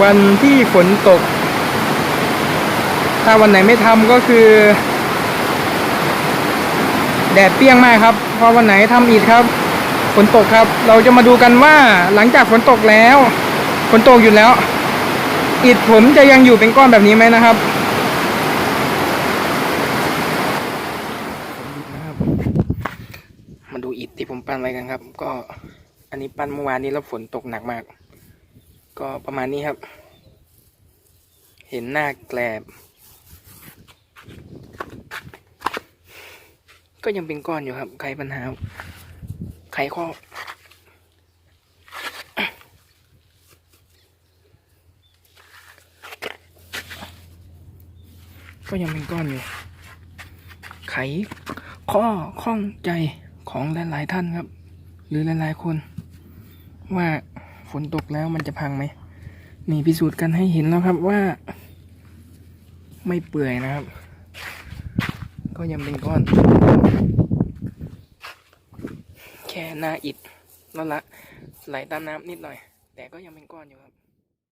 วันที่ฝนตก ถ้าวันไหนไม่ทำก็คือ แดดเปรี้ยงมากครับ พอวันไหนทำอีกครับ ฝนตกครับ เราจะมาดูกันว่าหลังจากฝนตกแล้ว ฝนตกอยู่แล้ว อิฐผมจะยังอยู่เป็นก้อนแบบนี้ไหมนะครับมาดูอิฐที่ผมปั้นไว้กันครับ ก็อันนี้ปั้นเมื่อวานนี้แล้วฝนตกหนักมาก ก็ประมาณนี้ครับ เห็นหน้าแกลบ ก็ยังเป็นก้อนอยู่ครับไขปัญหาไขข้อก็ยังเป็นก้อนอยู่ ไขข้อข้องใจของหลาย ๆ ท่านครับ หรือหลาย ๆ คน ว่า ฝนตกแล้วมันจะพังไหมนี่พิสูจน์กันให้เห็นแล้วครับว่า ไม่เปื่อยนะครับ ก็ยังเป็นก้อน แค่หน้าอิดแล้วละไหลตามน้ำนิดหน่อย แต่ก็ยังเป็นก้อนอยู่ครับ